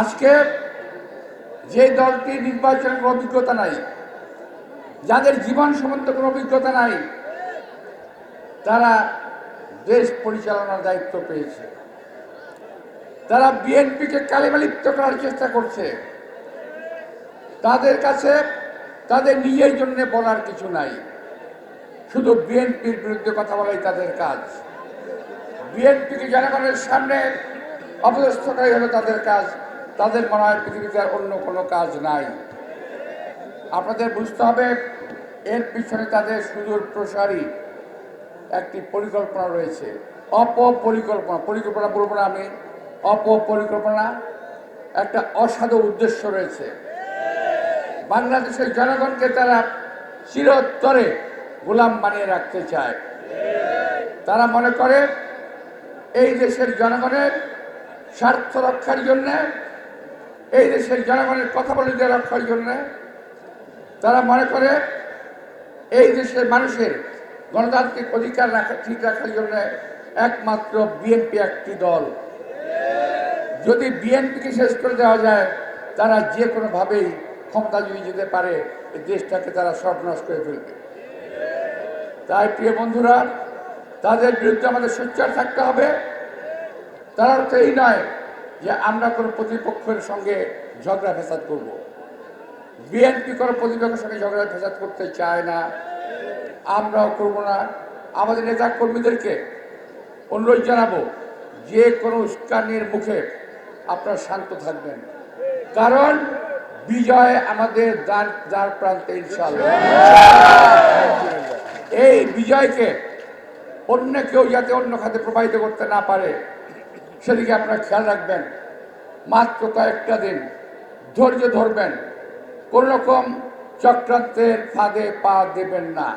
আজকে যে দলটি নির্বাচনের কোনো অভিজ্ঞতা নাই, যাদের জীবন সম্বন্ধে কোনো অভিজ্ঞতা নাই, তারা দেশ পরিচালনার দায়িত্ব পেয়েছে। তারা বিএনপিকে কালিমালিপ্ত করার চেষ্টা করছে। তাদের কাছে, তাদের নিজের জন্য বলার কিছু নাই। শুধু বিএনপির বিরুদ্ধে কথা বলাই তাদের কাজ। বিএনপিকে জনগণের সামনে অপদস্থ করাই হলো তাদের কাজ। তাদের মনে হয় পৃথিবীতে আর অন্য কোনো কাজ নাই। আপনাদের বুঝতে হবে, এর পিছনে তাদের সুদূর প্রসারী একটি পরিকল্পনা রয়েছে। অপপরিকল্পনা, পরিকল্পনা বলব না আমি, অপপরিকল্পনা, একটা অসাধু উদ্দেশ্য রয়েছে। বাংলাদেশের জনগণকে তারা চিরতরে গোলাম বানিয়ে রাখতে চায়। তারা মনে করে, এই দেশের জনগণের স্বার্থ রক্ষার জন্য এই দেশের জনগণের কথা বলে রক্ষার জন্য তারা মনে করে এই দেশের মানুষের গণতান্ত্রিক অধিকার রাখা, ঠিক রাখার জন্য একমাত্র বিএনপি একটি দল। যদি বিএনপিকে শেষ করে দেওয়া যায়, তারা যে কোনোভাবেই ক্ষমতা যদি যেতে পারে, এই দেশটাকে তারা সর্বনাশ করে ফেলবে। তাই প্রিয় বন্ধুরা, তাদের বিরুদ্ধে আমাদের সোচ্চার থাকতে হবে। তার তো এই নয় যে আমরা কোনো প্রতিপক্ষের সঙ্গে ঝগড়া ফেসাদ করব। বিএনপি কোনো প্রতিপক্ষের সঙ্গে ঝগড়া ফেসাদ করতে চায় না। আমরাও করব না। আমাদের নেতা কর্মীদেরকে অনুরোধ জানাব, যে কোনো উস্কানির মুখে আপনারা শান্ত থাকবেন। কারণ বিজয় আমাদের দ্বার দ্বার প্রান্তে ইনশাল্লাহ এই বিজয়কে অন্য কেউ যাতে অন্য খাতে প্রবাহিত করতে না পারে সেদিকে আপনারা খেয়াল রাখবেন। মাত্র কয়েকটা দিন ধৈর্য ধরবেন। কোন রকম চক্রান্তের ফাঁদে পা দেবেন না।